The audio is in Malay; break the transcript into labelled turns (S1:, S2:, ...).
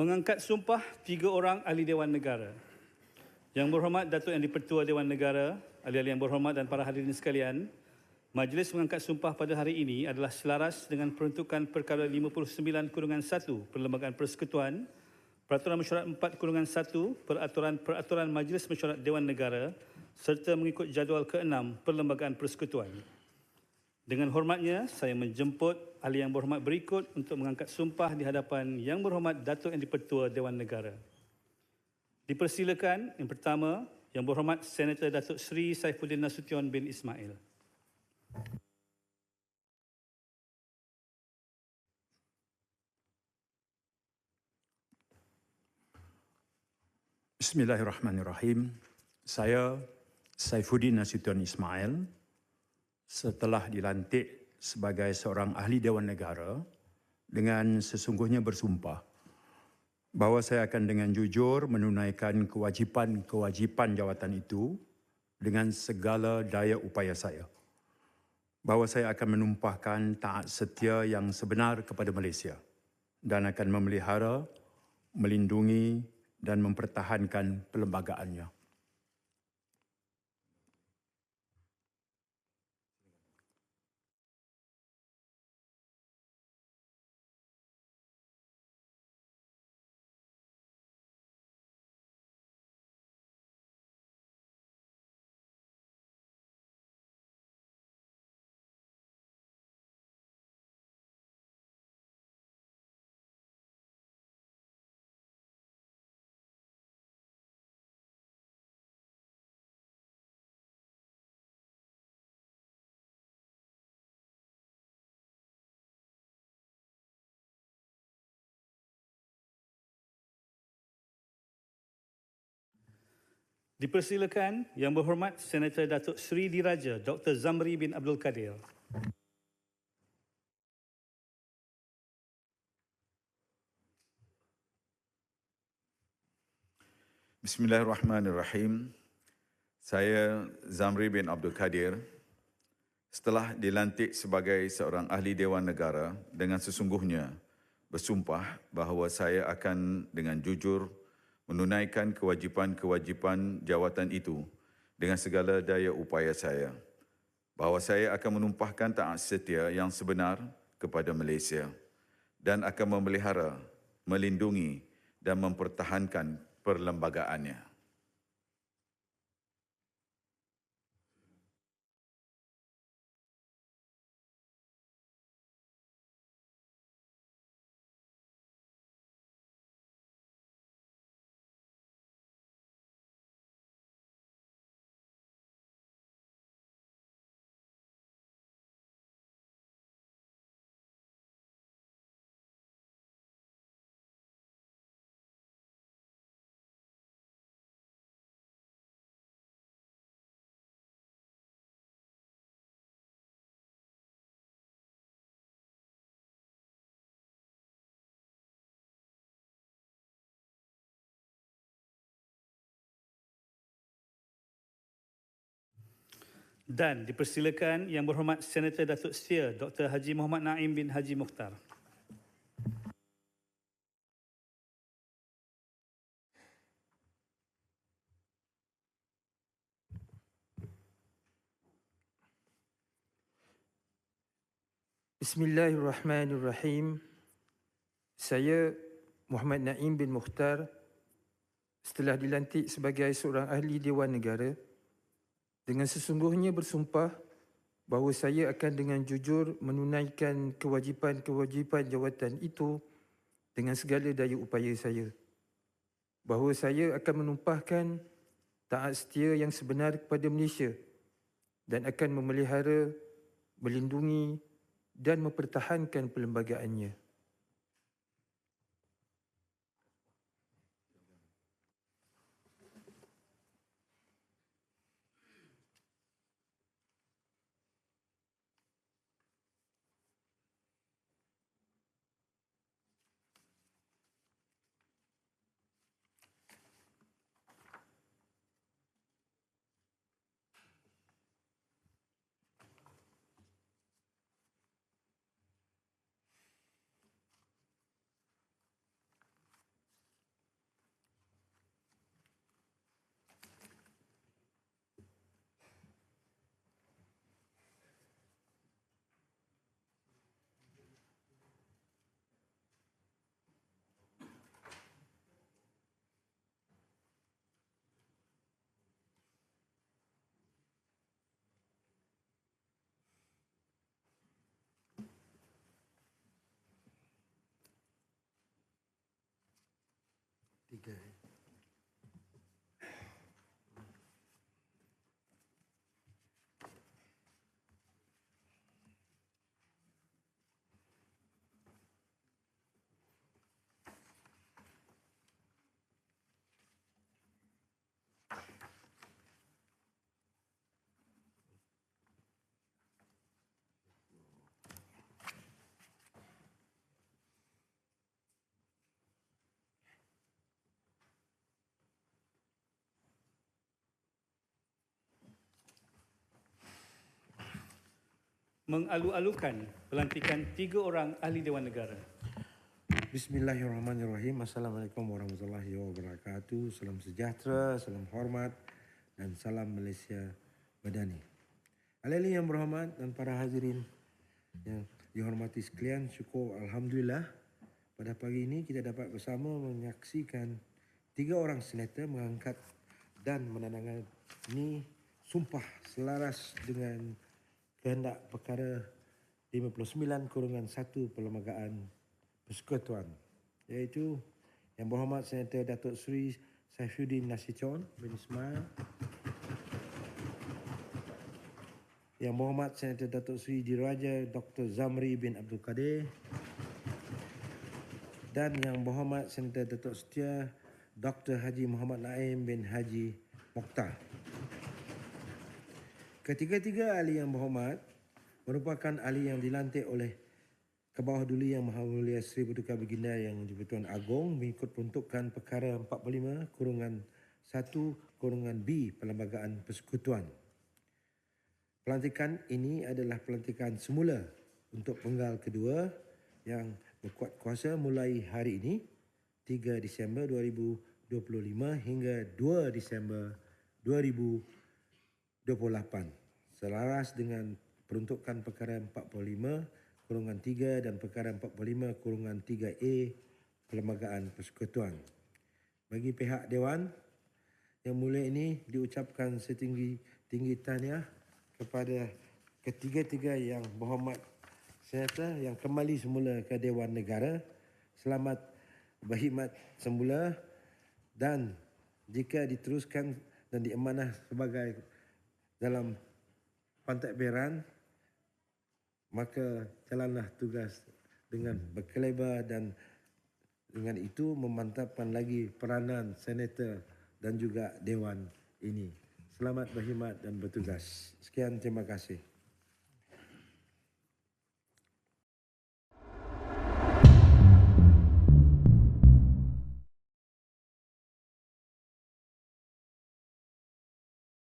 S1: Mengangkat sumpah tiga orang ahli Dewan Negara. Yang berhormat Datuk Yang di-Pertua Dewan Negara, ahli-ahli yang berhormat dan para hadirin sekalian, Majlis mengangkat sumpah pada hari ini adalah selaras dengan peruntukan perkara 59 kurungan 1 Perlembagaan Persekutuan, Peraturan Mesyuarat 4 kurungan 1 Peraturan-Peraturan Majlis Mesyuarat Dewan Negara serta mengikut jadual ke-6 Perlembagaan Persekutuan. Dengan hormatnya, saya menjemput ahli yang berhormat berikut untuk mengangkat sumpah di hadapan Yang Berhormat Datuk Yang di-Pertua Dewan Negara. Dipersilakan yang pertama, Yang Berhormat Senator Datuk Seri Saifuddin Nasution bin Ismail.
S2: Bismillahirrahmanirrahim. Saya Saifuddin Nasution Ismail setelah dilantik sebagai seorang ahli Dewan Negara dengan sesungguhnya bersumpah bahawa saya akan dengan jujur menunaikan kewajipan-kewajipan jawatan itu dengan segala daya upaya saya. Bahawa saya akan menumpahkan taat setia yang sebenar kepada Malaysia dan akan memelihara, melindungi dan mempertahankan perlembagaannya.
S1: Dipersilakan Yang Berhormat Senator Datuk Seri Diraja Dr. Zamri bin Abdul Kadir.
S3: Bismillahirrahmanirrahim. Saya Zamri bin Abdul Kadir setelah dilantik sebagai seorang ahli Dewan Negara dengan sesungguhnya bersumpah bahawa saya akan dengan jujur menunaikan kewajipan-kewajipan jawatan itu dengan segala daya upaya saya bahawa saya akan menumpahkan taat setia yang sebenar kepada Malaysia dan akan memelihara, melindungi dan mempertahankan perlembagaannya.
S1: Dan dipersilakan Yang Berhormat Senator Datuk Setia Dr. Haji Muhammad Naim bin Haji Mukhtar.
S4: Bismillahirrahmanirrahim. Saya Muhammad Naim bin Mukhtar setelah dilantik sebagai seorang ahli Dewan Negara dengan sesungguhnya bersumpah bahawa saya akan dengan jujur menunaikan kewajipan-kewajipan jawatan itu dengan segala daya upaya saya. Bahawa saya akan menumpahkan taat setia yang sebenar kepada Malaysia dan akan memelihara, melindungi dan mempertahankan perlembagaannya.
S5: Tiga.
S1: Mengalu-alukan pelantikan tiga orang ahli Dewan Negara.
S5: Bismillahirrahmanirrahim. Assalamualaikum warahmatullahi wabarakatuh. Salam sejahtera, salam hormat dan salam Malaysia Madani. Alaihi yang berhormat dan para hadirin yang dihormati sekalian, syukur Alhamdulillah pada pagi ini kita dapat bersama menyaksikan tiga orang senator mengangkat dan menandatangani sumpah selaras dengan kehendak perkara 59 kurungan 1 Perlembagaan Persekutuan iaitu Yang Berhormat Senator Datuk Seri Saifuddin Nasution bin Ismail Yang Berhormat Senator Datuk Seri Diraja Dr. Zamri bin Abdul Kadir dan Yang Berhormat Senator Datuk Setia Dr. Haji Muhammad Naim bin Haji Mokhtar. Ketiga-tiga ahli yang berhormat merupakan ahli yang dilantik oleh Kebawah Duli Yang Maha Mulia Seri Paduka Baginda Yang di-Pertuan Agong mengikut peruntukan perkara 45 kurungan 1 kurungan B Perlembagaan Persekutuan. Pelantikan ini adalah pelantikan semula untuk penggal kedua yang berkuat kuasa mulai hari ini 3 Disember 2025 hingga 2 Disember 2028 selaras dengan peruntukan perkara 45 kurungan 3 dan perkara 45 kurungan 3A Perlembagaan Persekutuan. Bagi pihak Dewan yang mulia ini diucapkan setinggi tinggi tahniah kepada ketiga-tiga yang berhormat senator yang kembali semula ke Dewan Negara. Selamat berkhidmat semula dan jika diteruskan dan diamanah sebagai dalam pentadbiran maka jalanlah tugas dengan berkelebar dan dengan itu memantapkan lagi peranan senator dan juga dewan ini. Selamat berkhidmat dan bertugas. Sekian terima kasih.